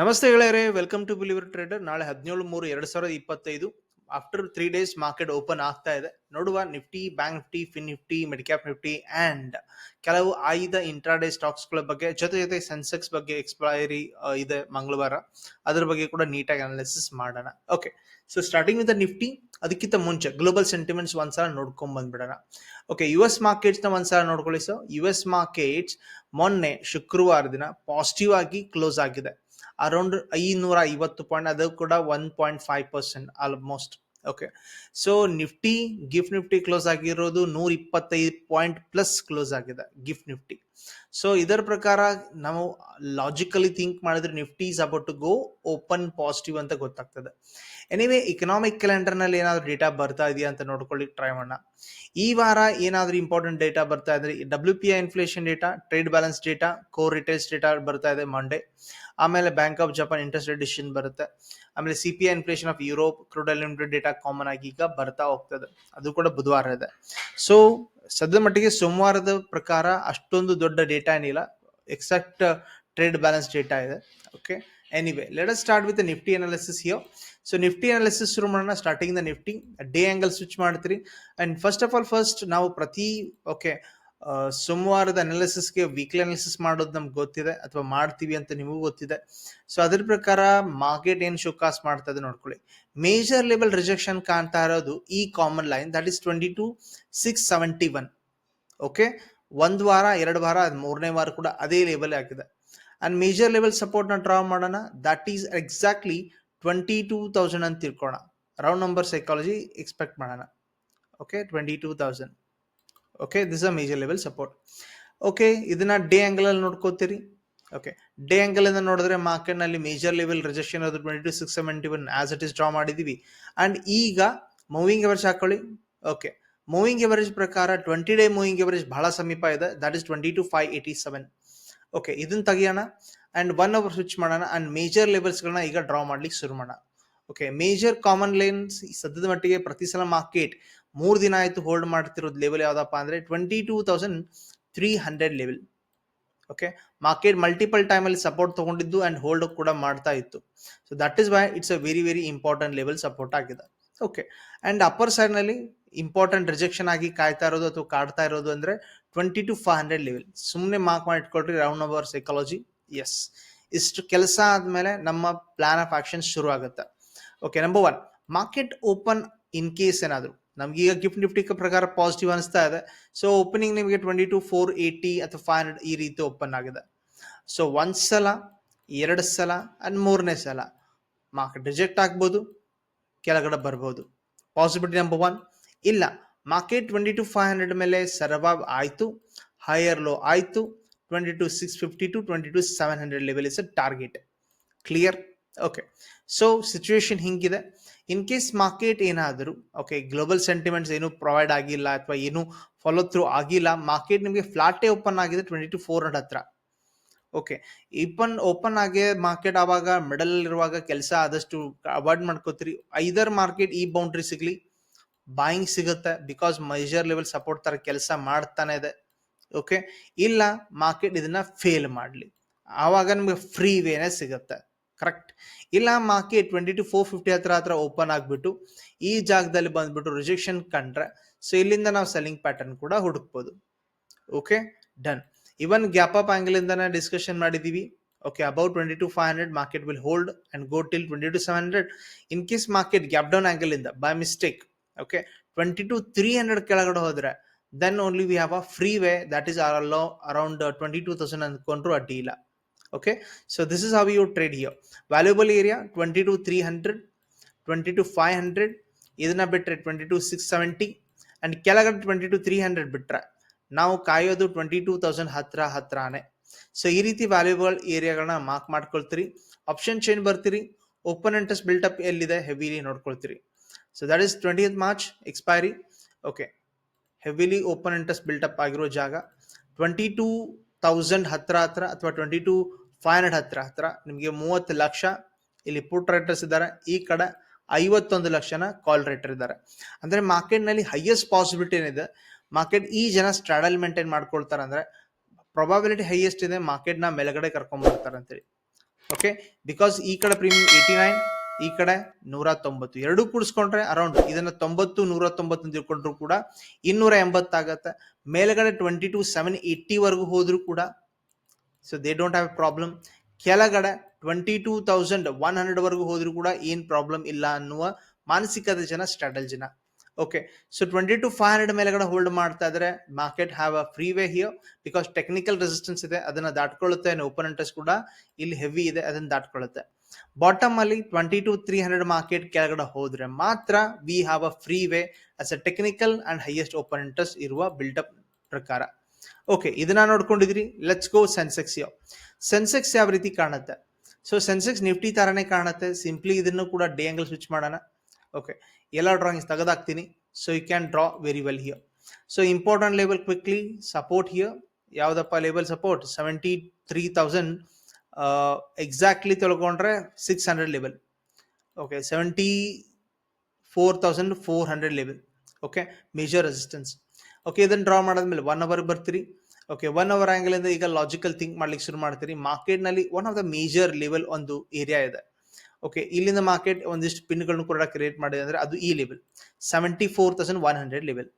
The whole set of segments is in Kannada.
ನಮಸ್ತೆ ಗೆಳೆಯರೇ ವೆಲ್ಕಮ್ ಟು ಬಿಲಿವರ್ ಟ್ರೇಡರ್ ನಾಳೆ ಹದಿನೇಳು ಮೂರು, ಎರಡ್ ಸಾವಿರದ ಇಪ್ಪತ್ತೈದು. After three days market open ಆಗ್ತಾ ಇದೆ. ನೋಡುವ Nifty bank Nifty fin Nifty midcap Nifty and ಕೆಲವು ಆಯ್ದ ಇಂಟ್ರಾಡೇ ಸ್ಟಾಕ್ಸ್ಗಳ ಬಗ್ಗೆ, ಜೊತೆ ಜೊತೆ ಸೆನ್ಸೆಕ್ಸ್ ಬಗ್ಗೆ ಎಕ್ಸ್ಪೈರಿ ಇದೆ ಮಂಗಳವಾರ. ಅದ್ರ ಬಗ್ಗೆ ಕೂಡ ನೀಟಾಗಿ ಅನಾಲಿಸಿಸ್ ಮಾಡೋಣ. Okay so starting with Nifty ಅದಕ್ಕಿಂತ ಮುಂಚೆ ಗ್ಲೋಬಲ್ ಸೆಂಟಿಮೆಂಟ್ಸ್ ಒಂದ್ಸಲ ನೋಡ್ಕೊಂಡ್ ಬಂದ್ಬಿಡೋಣ. ಓಕೆ ಯು ಎಸ್ ಮಾರ್ಕೆಟ್ಸ್ನ ಒಂದ್ಸಲ ನೋಡ್ಕೊಳ್ಳಿ ಸೊ ಯು ಎಸ್ ಮಾರ್ಕೆಟ್ಸ್ ಮೊನ್ನೆ ಶುಕ್ರವಾರ ದಿನ ಪಾಸಿಟಿವ್ ಆಗಿ ಕ್ಲೋಸ್ ಆಗಿದೆ. ಅರೌಂಡ್ ಐನೂರ ಐವತ್ತು ಪಾಯಿಂಟ್ ಅದು ಕೂಡ one point five percent almost okay so Nifty gift Nifty close ಆಗಿರೋದು ನೂರ ಇಪ್ಪತ್ತೈದು ಪಾಯಿಂಟ್ ಪ್ಲಸ್ ಕ್ಲೋಸ್ ಆಗಿದೆ ಗಿಫ್ಟ್ ನಿಫ್ಟಿ ಸೊ ಇದರ ಪ್ರಕಾರ ನಾವು ಲಾಜಿಕಲಿ ಥಿಂಕ್ ಮಾಡಿದ್ರೆ Nifty is about to go open positive ಅಂತ ಗೊತ್ತಾಗ್ತದೆ. ಎನಿವೆ ಇಕನಾಮಿಕ್ ಕ್ಯಾಲೆಂಡರ್ನಲ್ಲಿ ಏನಾದ್ರು ಡೇಟಾ ಬರ್ತಾ ಇದೆಯಾ ಅಂತ ನೋಡ್ಕೊಳ್ಳಿ ಟ್ರೈ ಮಾಡೋಣ. ಈ ವಾರ ಏನಾದ್ರೂ ಇಂಪಾರ್ಟೆಂಟ್ ಡೇಟಾ ಬರ್ತಾ ಇದ್ರೆ W P I inflation data trade balance data core retails data ಬರ್ತಾ ಇದೆ ಮಂಡೇ ಆಮೇಲೆ bank of Japan interest decision ಬರುತ್ತೆ. ಆಮೇಲೆ C P I inflation of Europe crude limited data common ಆಗಿ ಈಗ ಬರ್ತಾ ಹೋಗ್ತದೆ. ಅದು ಕೂಡ ಬುಧವಾರ ಇದೆ. ಸೊ ಸದ್ಯದ ಮಟ್ಟಿಗೆ ಸೋಮವಾರದ ಪ್ರಕಾರ ಅಷ್ಟೊಂದು ದೊಡ್ಡ ಡೇಟಾ ಏನಿಲ್ಲ. ಎಕ್ಸಾಕ್ಟ್ ಟ್ರೇಡ್ ಬ್ಯಾಲೆನ್ಸ್ ಡೇಟಾ ಇದೆ. Okay anyway let start with Nifty analysis here so Nifty analysis ಶುರು ಮಾಡೋಣ. Starting the Nifty day angle switch ಮಾಡ್ತೀರಿ. And first of all first ನಾವು ಪ್ರತಿ ಓಕೆ ಸೋಮವಾರದ ಅನಾಲಿಸಿಸ್ಗೆ ವೀಕ್ಲಿ ಅನಾಲಿಸಿಸ್ ಮಾಡೋದು ನಮ್ಗೆ ಗೊತ್ತಿದೆ, ಅಥವಾ ಮಾಡ್ತೀವಿ ಅಂತ ನಿಮಗೂ ಗೊತ್ತಿದೆ. ಸೊ ಅದ್ರ ಪ್ರಕಾರ ಮಾರ್ಕೆಟ್ ಏನು ಶೋಕಾಸ್ ಮಾಡ್ತಾ ಇದೆ ನೋಡ್ಕೊಳ್ಳಿ. ಮೇಜರ್ ಲೆವೆಲ್ ರಿಜೆಕ್ಷನ್ ಕಾಣ್ತಾ ಇರೋದು ಈ common line that is twenty two six seventy one okay ಒಂದು ವಾರ, ಎರಡು ವಾರ ಮೂರನೇ ವಾರ ಕೂಡ ಅದೇ ಲೆವೆಲ್ ಆಗಿದೆ ಅಂಡ್ ಮೇಜರ್ ಲೆವೆಲ್ ಸಪೋರ್ಟ್ನ ಡ್ರಾ ಮಾಡೋಣ that is exactly twenty two thousand ಅಂತ ತಿಳ್ಕೋಣ ರೌಂಡ್ ನಂಬರ್ ಸೈಕಾಲಜಿ ಎಕ್ಸ್ಪೆಕ್ಟ್ ಮಾಡೋಣ. Okay twenty two thousand okay this a major level support okay ಇದನ್ನ ಡೇ ಆಂಗಲ್ ಅಲ್ಲಿ ನೋಡ್ಕೋತೀರಿ. ಓಕೆ ಡೇ ಆಂಗಲ್ ಇಂದ ನೋಡಿದ್ರೆ ಮಾರ್ಕೆಟ್ನಲ್ಲಿ ಮೇಜರ್ ಲೆವೆಲ್ ರಿಜೆಕ್ಷನ್ ಅದು twenty two six seventy one as it is draw ಮಾಡಿದೀವಿ. ಅಂಡ್ ಈಗ ಮೂವಿಂಗ್ ಎವರೇಜ್ ಹಾಕೊಳ್ಳಿ. ಓಕೆ ಮೂವಿಂಗ್ ಎವರೇಜ್ ಪ್ರಕಾರ ಟ್ವೆಂಟಿ ಡೇ ಮೂವಿಂಗ್ ಎವರೇಜ್ ಬಹಳ ಸಮೀಪ ಇದೆ. That is twenty two five eighty seven okay ಇದನ್ನ ತೆಗಿಯೋಣ. ಅಂಡ್ ಒನ್ ಅವರ್ ಸ್ವಿಚ್ ಮಾಡೋಣ. ಅಂಡ್ ಮೇಜರ್ ಲೆವೆಲ್ಸ್ಗಳನ್ನ ಈಗ ಡ್ರಾ ಮಾಡ್ಲಿಕ್ಕೆ ಶುರು ಮಾಡೋಣ. ಓಕೆ ಮೇಜರ್ ಕಾಮನ್ ಲೈನ್ಸ್ ಸದ್ಯದ ಮಟ್ಟಿಗೆ ಪ್ರತಿ ಸಲ ಮಾರ್ಕೆಟ್ ಮೂರು ದಿನ ಆಯ್ತು ಹೋಲ್ಡ್ ಮಾಡ್ತಿರೋದು ಲೆವೆಲ್ ಯಾವುದಪ್ಪ ಅಂದ್ರೆ twenty two thousand three hundred level okay market multiple time ಅಲ್ಲಿ ಸಪೋರ್ಟ್ ತಗೊಂಡಿದ್ದು ಅಂಡ್ ಹೋಲ್ಡ್ ಕೂಡ ಮಾಡ್ತಾ ಇತ್ತು. So that is why it's a very very important level support ಆಗಿದೆ. ಓಕೆ ಅಂಡ್ ಅಪ್ಪರ್ ಸೈಡ್ನಲ್ಲಿ ಇಂಪಾರ್ಟೆಂಟ್ ರಿಜೆಕ್ಷನ್ ಆಗಿ ಕಾಯ್ತಾ ಇರೋದು ಅಥವಾ ಕಾಡ್ತಾ ಇರೋದು ಅಂದ್ರೆ twenty two five hundred level ಸುಮ್ಮನೆ ಮಾರ್ಕ್ ಮಾಡಿ ಇಟ್ಕೊಳ್ರಿ ರೌಂಡ್ ಅವರ್ ಸೈಕಾಲಜಿ ಎಸ್ ಇಷ್ಟು ಕೆಲಸ ಆದಮೇಲೆ ನಮ್ಮ ಪ್ಲಾನ್ ಆಫ್ ಆಕ್ಷನ್ ಶುರು ಆಗುತ್ತೆ okay number one market open in case ಏನಾದ್ರು. ನಮ್ಗೆ ಈಗ ಗಿಫ್ಟ್ ನಿಫ್ಟಿ ಪ್ರಕಾರ ಪಾಸಿಟಿವ್ ಅನಿಸ್ತಾ ಇದೆ. ಸೊ ಓಪನಿಂಗ್ ನಿಮಗೆ ಟ್ವೆಂಟಿ ಟು ಫೋರ್ ಏಯ್ಟಿ ಅಥವಾ ಫೈವ್ ಹಂಡ್ರೆಡ್ ಈ ರೀತಿ ಓಪನ್ ಆಗಿದೆ. ಸೊ ಒಂದು ಸಲ, ಎರಡು ಸಲ ಅಂಡ್ ಮೂರನೇ ಸಲ ಮಾರ್ಕೆಟ್ ರಿಜೆಕ್ಟ್ ಆಗ್ಬೋದು, ಕೆಳಗಡೆ ಬರ್ಬೋದು. ಪಾಸಿಬಿಲಿಟಿ ನಂಬರ್ ಒನ್ ಇಲ್ಲ. Market twenty two five hundred ಮೇಲೆ ಸರ್ವೈವ್ ಆಯಿತು ಹೈಯರ್ ಲೋ ಆಯಿತು twenty two six fifty to twenty two seven hundred level is a target clear okay so situation ಹಿಂಗಿದೆ. ಇನ್ ಕೇಸ್ ಮಾರ್ಕೆಟ್ ಏನಾದರೂ ಓಕೆ ಗ್ಲೋಬಲ್ ಸೆಂಟಿಮೆಂಟ್ಸ್ ಏನು ಪ್ರೊವೈಡ್ ಆಗಿಲ್ಲ ಅಥವಾ ಏನು ಫಾಲೋ ಥ್ರೂ ಆಗಿಲ್ಲ ಮಾರ್ಕೆಟ್ ನಿಮಗೆ ಫ್ಲಾಟೇ ಓಪನ್ ಆಗಿದೆ ಟ್ವೆಂಟಿ ಟು ಫೋರ್ ಹಂಡ್ರೆಡ್ ಹತ್ರ. ಓಕೆ ಈಪನ್ ಓಪನ್ ಆಗಿ ಮಾರ್ಕೆಟ್ ಆವಾಗ ಮಿಡಲ್ ಇರುವಾಗ ಕೆಲಸ ಆದಷ್ಟು ಅವಾಯ್ಡ್ ಮಾಡ್ಕೋತೀರಿ. ಐದರ್ ಮಾರ್ಕೆಟ್ ಈ ಬೌಂಡ್ರಿ ಸಿಗ್ಲಿ ಬಾಯಿಂಗ್ ಸಿಗುತ್ತೆ ಬಿಕಾಸ್ ಮೇಜರ್ ಲೆವೆಲ್ ಸಪೋರ್ಟ್ ತರ ಕೆಲಸ ಮಾಡ್ತಾನೆ ಇದೆ. ಓಕೆ ಇಲ್ಲ ಮಾರ್ಕೆಟ್ ಇದನ್ನ ಫೇಲ್ ಮಾಡಲಿ. ಆವಾಗ ನಿಮಗೆ ಫ್ರೀ ವೇನೆ ಸಿಗುತ್ತೆ. ಕರೆಕ್ಟ್ ಇಲ್ಲ market twenty two four fifty ಹತ್ರ ಹತ್ರ ಓಪನ್ ಆಗಿಬಿಟ್ಟು, ಈ ಜಾಗದಲ್ಲಿ ಬಂದ್ಬಿಟ್ಟು ರಿಜೆಕ್ಷನ್ ಕಂಡ್ರೆ ಸೊ ಇಲ್ಲಿಂದ ನಾವು ಸೆಲ್ಲಿಂಗ್ ಪ್ಯಾಟರ್ನ್ ಕೂಡ ಹುಡುಕ್ಬೋದು. Okay done even gap up angle ಇಂದಾನೆ ಡಿಸ್ಕಷನ್ ಮಾಡಿದೀವಿ. Okay about twenty two five hundred market will hold and go till twenty two seven hundred in case market gap down angle ಇಂದ by mistake okay twenty two three hundred ಕೆಳಗಡೆ ಹೋದ್ರೆ then only we have a free way that is allow around twenty two thousand ಅಂದ್ಕೊಂಡ್ರು ಅಡ್ಡಿ ಇಲ್ಲ. Okay? So, this is how you trade here. Valuable area 20 to 300 20 to 500 ಇದನ್ನ ಬಿಟ್ಟರೆ twenty two six seventy and ಕೆಳಗಡೆ ಟ್ವೆಂಟಿ ಟು ತ್ರೀ ಹಂಡ್ರೆಡ್ ಬಿಟ್ರೆ ನಾವು ಕಾಯೋದು ಟ್ವೆಂಟಿ ಟೂ ತೌಸಂಡ್ ಹತ್ರ ಹತ್ರನೇ ಸೊ ಈ ರೀತಿ ವ್ಯಾಲ್ಯೂಬಲ್ ಏರಿಯಾಗಳನ್ನ ಮಾರ್ಕ್ ಮಾಡ್ಕೊಳ್ತೀರಿ. ಆಪ್ಷನ್ ಚೇಂಜ್ ಬರ್ತೀರಿ. ಓಪನ್ ಇಂಟ್ರೆಸ್ಟ್ ಬಿಲ್ಟಪ್ ಎಲ್ಲಿದೆ? Heavily ನೋಡ್ಕೊಳ್ತೀರಿ. So that is twenty March expiry okay heavily open interest buildup ಆಗಿರೋ ಜಾಗ. ಟ್ವೆಂಟಿ ಟೂ ತೌಸಂಡ್ ಹತ್ರ ಹತ್ರ ಅಥವಾ ಟ್ವೆಂಟಿ ಟು ಫೈವ್ ಹಂಡ್ರೆಡ್ ಹತ್ರ ನಿಮಗೆ ಮೂವತ್ತು ಲಕ್ಷ ಇಲ್ಲಿ ಪುಟ್ ರೈಟರ್ಸ್ ಇದ್ದಾರೆ. ಈ ಕಡೆ ಐವತ್ತೊಂದು ಲಕ್ಷನ ಕಾಲ್ ರೈಟರ್ ಇದ್ದಾರೆ. ಅಂದರೆ ಮಾರ್ಕೆಟ್ನಲ್ಲಿ ಹೈಯೆಸ್ಟ್ ಪಾಸಿಬಿಲಿಟಿ ಏನಿದೆ? ಮಾರ್ಕೆಟ್ ಈ ಜನ ಸ್ಟ್ರಾಡಲ್ ಮೇಂಟೈನ್ ಮಾಡ್ಕೊಳ್ತಾರೆ ಅಂದರೆ ಪ್ರೊಬಾಬಿಲಿಟಿ ಹೈಯೆಸ್ಟ್ ಇದೆ ಮಾರ್ಕೆಟ್ನ ಮೇಲುಗಡೆ ಕರ್ಕೊಂಬರ್ತಾರೆ ಕರ್ಕೊಂಡ್ ಬರ್ತಾರೆ ಅಂತೇಳಿ. ಓಕೆ ಬಿಕಾಸ್ ಈ ಕಡೆ ಪ್ರೀಮಿಯಂ ಏಯ್ಟಿ ನೈನ್ ಈ ಕಡೆ ನೂರ ತೊಂಬತ್ತು ಎರಡೂ ಕೂಡಿಸ್ಕೊಂಡ್ರೆ ಅರೌಂಡ್ ಇದನ್ನ ತೊಂಬತ್ತು ನೂರ ತೊಂಬತ್ತು ಅಂತ ತಿಳ್ಕೊಂಡ್ರು ಕೂಡ ಇನ್ನೂರ ಎಂಬತ್ತಾಗತ್ತೆ ಮೇಲ್ಗಡೆ ಟ್ವೆಂಟಿ ಟು ಸೆವೆನ್ ಏಯ್ಟಿವರೆಗೂ ಹೋದ್ರು ಕೂಡ so they don't have problem ಕೆಳಗಡೆ twenty two thousand one hundred ವರೆಗೂ ಹೋದ್ರು ಕೂಡ ಏನು ಪ್ರಾಬ್ಲಮ್ ಇಲ್ಲ ಅನ್ನುವ ಮಾನಸಿಕತೆ ಜನ ಸ್ಟ್ರಾಟಜಿನ okay so twenty two five hundred ಮೇಲೆಗಡೆ ಹೋಲ್ಡ್ ಮಾಡ್ತಾ ಇದ್ರೆ market have a free way here because technical resistance ಇದೆ. ಅದನ್ನು ದಾಟ್ಕೊಳ್ಳುತ್ತೆ ಓಪನ್ ಇಂಟ್ರೆಸ್ಟ್ ಕೂಡ ಇಲ್ಲಿ ಹೆವಿ ಇದೆ. ಅದನ್ನು ದಾಟ್ಕೊಳ್ಳುತ್ತೆ. ಬಾಟಮ್ ಅಲ್ಲಿ twenty two three hundred market ಕೆಳಗಡೆ ಹೋದ್ರೆ ಮಾತ್ರ we have a free way as a technical and highest open interest ಇರುವ ಬಿಲ್ಡಪ್ ಪ್ರಕಾರ. ಓಕೆ ಇದನ್ನ ನೋಡ್ಕೊಂಡಿದ್ರಿ ಲೆಟ್ಸ್ ಗೋ ಸೆನ್ಸೆಕ್ಸ್ ಯಾವ ಸೆನ್ಸೆಕ್ಸ್ ಯಾವ ರೀತಿ ಕಾಣುತ್ತೆ? ಸೊ ಸೆನ್ಸೆಕ್ಸ್ ನಿಫ್ಟಿ ತರನೇ ಕಾಣುತ್ತೆ. ಸಿಂಪ್ಲಿ ಇದನ್ನು ಕೂಡ ಡೇ ಆಂಗಲ್ ಸ್ವಿಚ್ ಮಾಡೋಣ. ಓಕೆ ಎಲ್ಲ drawings ತೆಗೆದಾಕ್ತೀನಿ. So you can draw very well here so important level quickly support here ಯಾವುದಪ್ಪ level support seventy three thousand exactly ತೊಳ್ಕೊಂಡ್ರೆ six hundred level okay seventy four thousand four hundred level okay major resistance okay ಇದನ್ನು ಡ್ರಾ ಮಾಡಾದ್ಮೇಲೆ ಒನ್ ಅವರ್ ಬರ್ತೀರಿ. ಓಕೆ ಒನ್ ಅವರ್ ಆಂಗಲ್ ಇಂದ ಈಗ ಲಾಜಿಕಲ್ ಥಿಂಕ್ ಮಾಡ್ಲಿಕ್ಕೆ ಶುರು ಮಾಡ್ತೀರಿ. ಮಾರ್ಕೆಟ್ನಲ್ಲಿ one of the major level ಒಂದು ಏರಿಯಾ ಇದೆ. ಓಕೆ ಇಲ್ಲಿಂದ ಮಾರ್ಕೆಟ್ ಒಂದಿಷ್ಟು ಪಿನ್ಗಳನ್ನು ಕೂಡ ಕ್ರಿಯೇಟ್ ಮಾಡಿದೆ ಅಂದ್ರೆ ಅದು ಈ level seventy four thousand one hundred level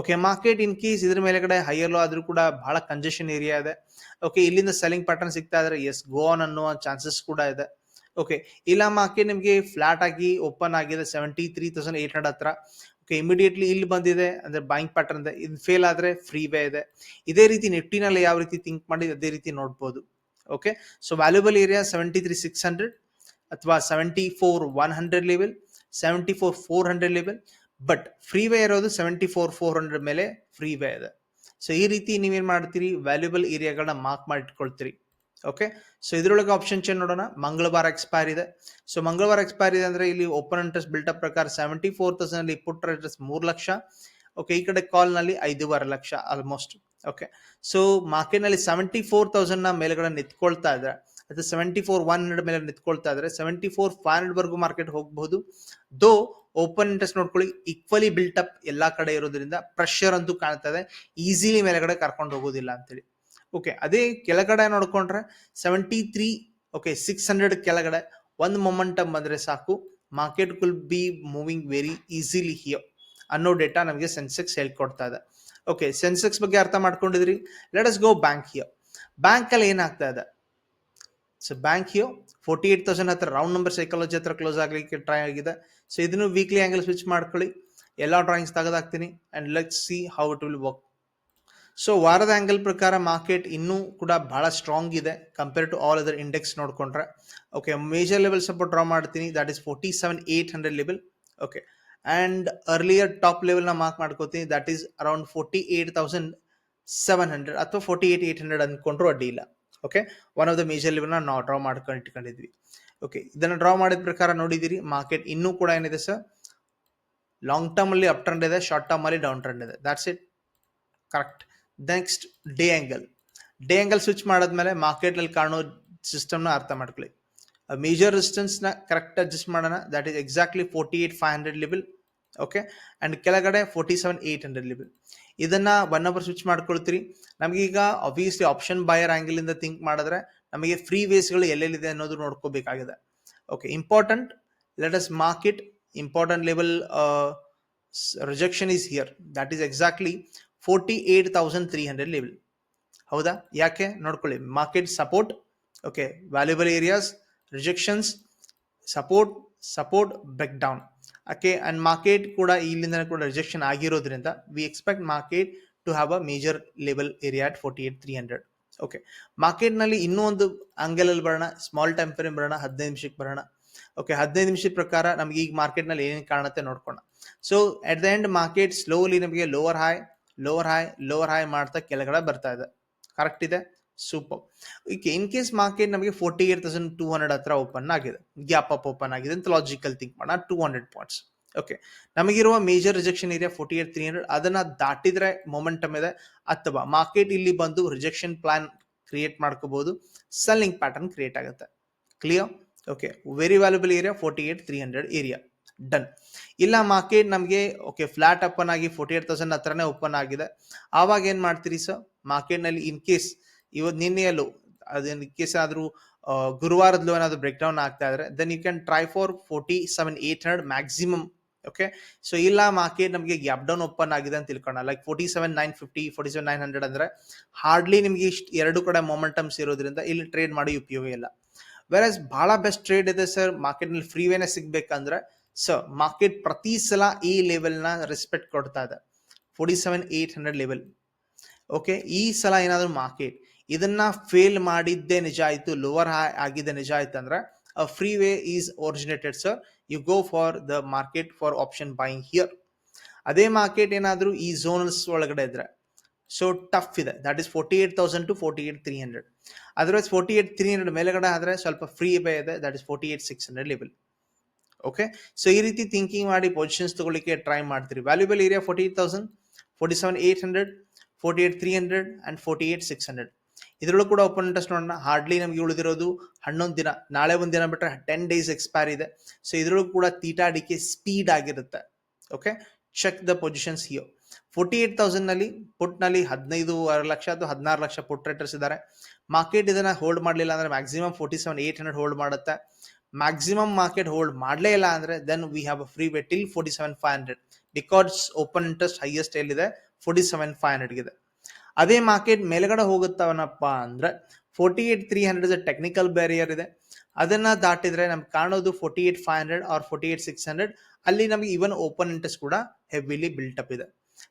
okay market in case ಇದ್ರ ಮೇಲೆಗಡೆ ಹೈಯರ್ ಲೋ ಆದ್ರೂ ಕೂಡ ಬಹಳ ಕಂಜೆಷನ್ ಏರಿಯಾ ಇದೆ. ಓಕೆ ಇಲ್ಲಿಂದ ಸೆಲ್ಲಿಂಗ್ ಪ್ಯಾಟರ್ನ್ ಸಿಗ್ತಾ ಇದ್ರೆ ಎಸ್ ಗೋ ಆನ್ ಅನ್ನೋ ಚಾನ್ಸಸ್ ಕೂಡ ಇದೆ. ಓಕೆ ಇಲ್ಲ ಮಾರ್ಕೆಟ್ ನಿಮಗೆ ಫ್ಲಾಟ್ ಆಗಿ ಓಪನ್ ಆಗಿದೆ seventy three thousand eight hundred ಹತ್ರ. ಓಕೆ ಇಮಿಡಿಯೇಟ್ಲಿ ಇಲ್ಲಿ ಬಂದಿದೆ, ಅಂದ್ರೆ ಬ್ಯಾಂಕ್ ಪ್ಯಾಟರ್ನ್ ಇದೆ ಫೇಲ್ ಆದ್ರೆ ಫ್ರೀ ವೇ ಇದೆ. ಇದೇ ರೀತಿ ನಿಫ್ಟಿನಲ್ಲಿ ಯಾವ ರೀತಿ ಥಿಂಕ್ ಮಾಡಿ ಅದೇ ರೀತಿ ನೋಡ್ಬೋದು. Okay so valuable area seventy three six hundred ಅಥವಾ seventy four one hundred level seventy four four hundred level but free way ಇರೋದು ಸೆವೆಂಟಿ ಫೋರ್ ಫೋರ್ ಹಂಡ್ರೆಡ್ ಮೇಲೆ ಫ್ರೀ ವೇ ಇದೆ. ಸೊ ಈ ರೀತಿ ನೀವೇನು ಮಾಡ್ತೀರಿ? ವ್ಯಾಲ್ಯೂಬಲ್ ಏರಿಯಾಗಳನ್ನ ಮಾರ್ಕ್ ಮಾಡಿ ಇಟ್ಕೊಳ್ತೀರಿ ಓಕೆ ಸೊ ಇದ್ರೊಳಗೆ ಆಪ್ಷನ್ ಚೇನ್ ನೋಡೋಣ. ಮಂಗಳವಾರ ಎಕ್ಸ್ಪೈರ್ ಇದೆ. ಸೊ ಮಂಗಳವಾರ ಎಕ್ಸ್ಪೈರ್ ಇದೆ ಅಂದ್ರೆ ಇಲ್ಲಿ ಓಪನ್ ಇಂಟ್ರೆಸ್ಟ್ ಬಿಲ್ಟಪ್ ಪ್ರಕಾರ ಸೆವೆಂಟಿ ಫೋರ್ ತೌಸಂಡ್ ಅಲ್ಲಿ ಪುಟ್ ಇಂಟ್ರೆಸ್ಟ್ ಮೂರು ಲಕ್ಷ. ಓಕೆ ಈ ಕಡೆ ಕಾಲ್ನಲ್ಲಿ ಐದೂವರೆ ಲಕ್ಷ ಆಲ್ಮೋಸ್ಟ್ ಓಕೆ ಸೊ ಮಾರ್ಕೆಟ್ನಲ್ಲಿ ಸೆವೆಂಟಿ ಫೋರ್ ತೌಸಂಡ್ನ ಮೇಲ್ಗಡೆ ನಿಂತ್ಕೊಳ್ತಾ ಇದ್ರೆ, ಅದು ಸೆವೆಂಟಿ ಫೋರ್ ಒನ್ ಹಂಡ್ರೆಡ್ ಮೇಲೆ ನಿಂತ್ಕೊಳ್ತಾ ಇದ್ರೆ ಸೆವೆಂಟಿ ಫೋರ್ ಫೈವ್ ಹಂಡ್ರೆಡ್ ವರ್ಗು ಮಾರ್ಕೆಟ್ ಹೋಗಬಹುದು. ದೋ ಓಪನ್ ಇಂಟ್ರೆಸ್ಟ್ ನೋಡ್ಕೊಳ್ಳಿ ಈಕ್ವಲಿ ಬಿಲ್ಟ್ ಅಪ್ ಎಲ್ಲಾ ಕಡೆ ಇರೋದ್ರಿಂದ ಪ್ರೆಷರ್ ಅಂತೂ ಕಾಣ್ತಾ ಇದೆ. ಈಸಿಲಿ ಮೇಲೆಗಡೆ ಕರ್ಕೊಂಡು ಹೋಗೋದಿಲ್ಲ ಅಂತೇಳಿ. ಓಕೆ ಅದೇ ಕೆಳಗಡೆ ನೋಡ್ಕೊಂಡ್ರೆ seventy three okay six hundred ಕೆಳಗಡೆ. ಒಂದು ಮೊಮೆಂಟಮ್ ಬಂದ್ರೆ ಸಾಕು. Market will be moving very easily here ಅನ್ನೋ ಡೇಟಾ ನಮಗೆ ಸೆನ್ಸೆಕ್ಸ್ ಹೇಳ್ಕೊಡ್ತಾ ಇದೆ. ಓಕೆ ಸೆನ್ಸೆಕ್ಸ್ ಬಗ್ಗೆ ಅರ್ಥ ಮಾಡ್ಕೊಂಡಿದ್ರಿ? Let us go bank here bank ಅಲ್ಲಿ ಏನಾಗ್ತಾ ಇದೆ? So bank here forty eight thousand ಹತ್ರ ರೌಂಡ್ ನಂಬರ್ ಸೈಕಾಲಜಿ ಹತ್ರ ಕ್ಲೋಸ್ ಆಗಲಿಕ್ಕೆ ಟ್ರೈ ಆಗಿದೆ. ಸೊ ಇದನ್ನು ವೀಕ್ಲಿ ಆ್ಯಂಗಲ್ ಸ್ವಿಚ್ ಮಾಡ್ಕೊಳ್ಳಿ. ಎಲ್ಲ drawings ತೆಗೆದಾಕ್ತೀನಿ. And let see how it will work so ವಾರದ ಆ್ಯಂಗಲ್ ಪ್ರಕಾರ ಮಾರ್ಕೆಟ್ ಇನ್ನೂ ಕೂಡ ಭಾಳ ಸ್ಟ್ರಾಂಗ್ ಇದೆ compare to all other index ನೋಡ್ಕೊಂಡ್ರೆ. Okay major level support draw ಮಾಡ್ತೀನಿ. That is forty seven eight hundred level okay and earlier top ಲೆವೆಲ್ನ mark ಮಾಡ್ಕೋತೀನಿ. That is around forty eight thousand seven hundred ಅಥವಾ ಫೋರ್ಟಿ ಏಟ್ ಏಟ್ ಹಂಡ್ರೆಡ್ ಅಂದ್ಕೊಂಡ್ರು ಅಡ್ಡಿ ಇಲ್ಲ. Okay one of the major ಲೆವೆಲ್ನ ನಾವು ಡ್ರಾ ಮಾಡ್ಕೊಂಡು ಇಟ್ಕೊಂಡಿದ್ವಿ. ಓಕೆ ಇದನ್ನು ಡ್ರಾ ಮಾಡಿದ ಪ್ರಕಾರ ನೋಡಿದಿರಿ ಮಾರ್ಕೆಟ್ ಇನ್ನೂ ಕೂಡ ಏನಿದೆ ಸರ್ ಲಾಂಗ್ ಟರ್ಮ್ ಅಲ್ಲಿ ಅಪ್ ಟ್ರೆಂಡ್ ಇದೆ ಶಾರ್ಟ್ ಟರ್ಮ್ ಅಲ್ಲಿ ಡೌನ್ ಟ್ರೆಂಡ್ ಇದೆ. That's it correct next day angle day angle switch ಮಾಡಿದ್ಮೇಲೆ ಮಾರ್ಕೆಟ್ ಅಲ್ಲಿ ಕಾಣೋ ಸಿಸ್ಟಮ್ನ ಅರ್ಥ ಮಾಡ್ಕೊಳ್ಳಿ. ಮೇಜರ್ ರೆಸಿಸ್ಟೆನ್ಸ್ನ ಕರೆಕ್ಟ್ ಅಡ್ಜಸ್ಟ್ ಮಾಡೋಣ. That is exactly forty eight five hundred level okay and ಕೆಳಗಡೆ forty seven eight hundred level ಇದನ್ನ ಒನ್ ಅವರ್ ಸ್ವಿಚ್ ಮಾಡ್ಕೊಳ್ತೀರಿ. ನಮಗೀಗ ಅಬ್ವಿಯಸ್ಲಿ ಆಪ್ಷನ್ ಬಾಯರ್ ಆಂಗಲ್ ಇಂದ ಥಿಂಕ್ ಮಾಡಿದ್ರೆ ನಮಗೆ ಫ್ರೀ ವೇಸ್ಗಳು ಎಲ್ಲೆಲ್ಲಿದೆ ಅನ್ನೋದು ನೋಡ್ಕೋಬೇಕಾಗಿದೆ. Okay important let us market important level rejection is here that is exactly forty eight thousand three hundred level ಹೌದಾ? ಯಾಕೆ? ನೋಡ್ಕೊಳ್ಳಿ. Market support okay valuable areas rejections support support break down okay and market ಕೂಡ ಇಲ್ಲಿಂದ ಕೂಡ ರಿಜೆಕ್ಷನ್ ಆಗಿರೋದ್ರಿಂದ we expect market to have a major level area at forty eight three hundred okay ಮಾರ್ಕೆಟ್ನಲ್ಲಿ ಇನ್ನೂ ಒಂದು ಬರೋಣ ಸ್ಮಾಲ್ ಟೈಮ್ ಬರೋಣ, ಹದಿನೈದು ನಿಮಿಷಕ್ಕೆ ಬರೋಣ. ಓಕೆ ಹದಿನೈದು ನಿಮಿಷದ ಪ್ರಕಾರ ನಮಗೆ ಈಗ ಮಾರ್ಕೆಟ್ನಲ್ಲಿ ಏನೇನು ಕಾಣುತ್ತೆ ನೋಡ್ಕೋಣ so at the end market slowly ನಮಗೆ lower high lower high lower high ಮಾಡ್ತಾ ಕೆಳಗಡೆ ಬರ್ತಾ ಇದೆ. ಕರೆಕ್ಟ್ ಇದೆ? ಸೂಪರ್ ಇನ್ ಕೇಸ್ ಮಾರ್ಕೆಟ್ ನಮಗೆ forty eight thousand two hundred ಹತ್ರ ಓಪನ್ ಆಗಿದೆ. ಗ್ಯಾಪ್ ಅಪ್ ಓಪನ್ ಆಗಿದೆ ಅಂತ ಲಾಜಿಕಲ್ ಥಿಂಕ್ ಮಾಡೋಣ. ಟೂ ಹಂಡ್ರೆಡ್ ಪಾಯಿಂಟ್ಸ್ ಓಕೆ ನಮಗಿರುವ major rejection area forty eight three hundred ಅದನ್ನ ದಾಟಿದ್ರೆ ಮೊಮೆಂಟಮ್ ಇದೆ. ಅಥವಾ ಮಾರ್ಕೆಟ್ ಇಲ್ಲಿ ಬಂದು ರಿಜೆಕ್ಷನ್ ಪ್ಲಾನ್ ಕ್ರಿಯೇಟ್ ಮಾಡ್ಕೋಬಹುದು ಸೆಲ್ಲಿಂಗ್ ಪ್ಯಾಟರ್ನ್ ಕ್ರಿಯೇಟ್ ಆಗುತ್ತೆ. Clear okay very valuable area forty eight three hundred area done ಇಲ್ಲ ಮಾರ್ಕೆಟ್ ನಮಗೆ ಓಕೆ ಫ್ಲಾಟ್ ಓಪನ್ ಆಗಿ ಫೋರ್ಟಿ ಏಟ್ ತೌಸಂಡ್ ಹತ್ರನೇ ಓಪನ್ ಆಗಿದೆ. ಆವಾಗ ಏನು ಮಾಡ್ತೀರಿ ಸರ್ ಮಾರ್ಕೆಟ್ನಲ್ಲಿ ಇನ್ ಕೇಸ್ ಇವತ್ತು ನಿನ್ನೆಯಲ್ಲೂ ಅದೇನು ಕೇಸ್ ಆದರೂ ಗುರುವಾರದಲ್ಲೂ ಏನಾದ್ರು ಬ್ರೇಕ್ ಡೌನ್ ಆಗ್ತಾ ಇದ್ರೆ then you can try for forty seven eight hundred maximum okay so ಇಲ್ಲ ಮಾರ್ಕೆಟ್ ನಮಗೆ ಗ್ಯಾಪ್ ಡೌನ್ ಓಪನ್ ಆಗಿದೆ ಅಂತ ತಿಳ್ಕೊಳ್ಳೋಣ like forty seven nine fifty forty seven nine hundred ಅಂದರೆ ಹಾರ್ಡ್ಲಿ ನಿಮಗೆ ಇಷ್ಟು ಎರಡು ಕಡೆ ಮೊಮೆಂಟಮ್ಸ್ ಇರೋದ್ರಿಂದ ಇಲ್ಲಿ ಟ್ರೇಡ್ ಮಾಡಿ ಉಪಯೋಗ ಇಲ್ಲ. ವೆರಸ್ ಬಹಳ ಬೆಸ್ಟ್ ಟ್ರೇಡ್ ಇದೆ ಸರ್ ಮಾರ್ಕೆಟ್ನಲ್ಲಿ ಫ್ರೀವೇನೆ ಸಿಗ್ಬೇಕಂದ್ರೆ ಸೊ ಮಾರ್ಕೆಟ್ ಪ್ರತಿ ಸಲ ಈ ಲೆವೆಲ್ನ ರೆಸ್ಪೆಕ್ಟ್ ಕೊಡ್ತಾ ಇದೆ forty seven eight hundred level okay ಈ ಸಲ ಏನಾದರೂ ಮಾರ್ಕೆಟ್ ಇದನ್ನ ಫೇಲ್ ಮಾಡಿದ್ದೇ ನಿಜ ಆಯ್ತು ಲೋವರ್ ಆಗಿದೆ ನಿಜ ಆಯ್ತು ಅಂದ್ರೆ free way is originated sir you go for the market for option buying here ಅದೇ ಮಾರ್ಕೆಟ್ ಏನಾದರೂ ಈ ಝೋನಲ್ಸ್ ಒಳಗಡೆ ಇದ್ರೆ ಸೊ ಟಫ್ ಇದೆ that is forty eight thousand to forty eight three hundred otherwise forty eight three hundred ಮೇಲೆಗಡೆ ಆದರೆ ಸ್ವಲ್ಪ ಫ್ರೀ ಬೇ ಇದೆ that is forty eight six hundred level okay so ಈ ರೀತಿ ಥಿಂಕಿಂಗ್ ಮಾಡಿ ಪೊಸಿಷನ್ಸ್ ತಗೊಳ್ಳಿಕ್ಕೆ ಟ್ರೈ ಮಾಡ್ತೀರಿ. Valuable area forty eight thousand forty seven eight hundred forty eight three hundred and forty eight six hundred ಇದರಲ್ಲೂ ಕೂಡ ಓಪನ್ ಇಂಟ್ರೆಸ್ಟ್ ನೋಡೋಣ. ಹಾರ್ಡ್ಲಿ ನಮಗೆ ಉಳಿದಿರೋದು ಹನ್ನೊಂದು ದಿನ. ನಾಳೆ ಒಂದು ದಿನ ಬಿಟ್ಟರೆ ಟೆನ್ ಡೇಸ್ ಎಕ್ಸ್ಪೈರ್ ಇದೆ. ಸೊ ಇದರಲ್ಲೂ ಕೂಡ ತೀಟಾಡಿಕೆ ಸ್ಪೀಡ್ ಆಗಿರುತ್ತೆ. Okay check the positions here forty eight ತೌಸಂಡ್ನಲ್ಲಿ ಪುಟ್ನಲ್ಲಿ ಹದಿನೈದು ಲಕ್ಷ ಅಥವಾ ಹದಿನಾರು ಲಕ್ಷ ಪುಟ್ ರೇಟರ್ಸ್ ಇದ್ದಾರೆ. ಮಾರ್ಕೆಟ್ ಇದನ್ನ ಹೋಲ್ಡ್ ಮಾಡಲಿಲ್ಲ ಅಂದ್ರೆ maximum forty seven eight hundred hold ಮಾಡುತ್ತೆ. ಮ್ಯಾಕ್ಸಿಮಮ್ ಮಾರ್ಕೆಟ್ ಹೋಲ್ಡ್ ಮಾಡಲೇ ಇಲ್ಲ ಅಂದ್ರೆ then we have a free way till forty seven five hundred records open interest highest ಎಲ್ಲಿದೆ ಫೋರ್ಟಿ ಸೆವೆನ್ ಫೈವ್ ಹಂಡ್ರೆಡ್ ಇದೆ ಅದೇ ಮಾರ್ಕೆಟ್ ಮೇಲ್ಗಡೆ ಹೋಗುತ್ತವನಪ್ಪ ಅಂದ್ರೆ forty eight three hundred technical barrier ಇದೆ. ಅದನ್ನ ದಾಟಿದ್ರೆ ನಮ್ಗೆ ಕಾಣೋದು forty eight five hundred or forty eight six hundred ಅಲ್ಲಿ ನಮಗೆ ಇವನ್ ಓಪನ್ ಇಂಟ್ರೆಸ್ಟ್ ಕೂಡ ಹೆವಿಲಿ ಬಿಲ್ಟ್ ಅಪ್ ಇದೆ.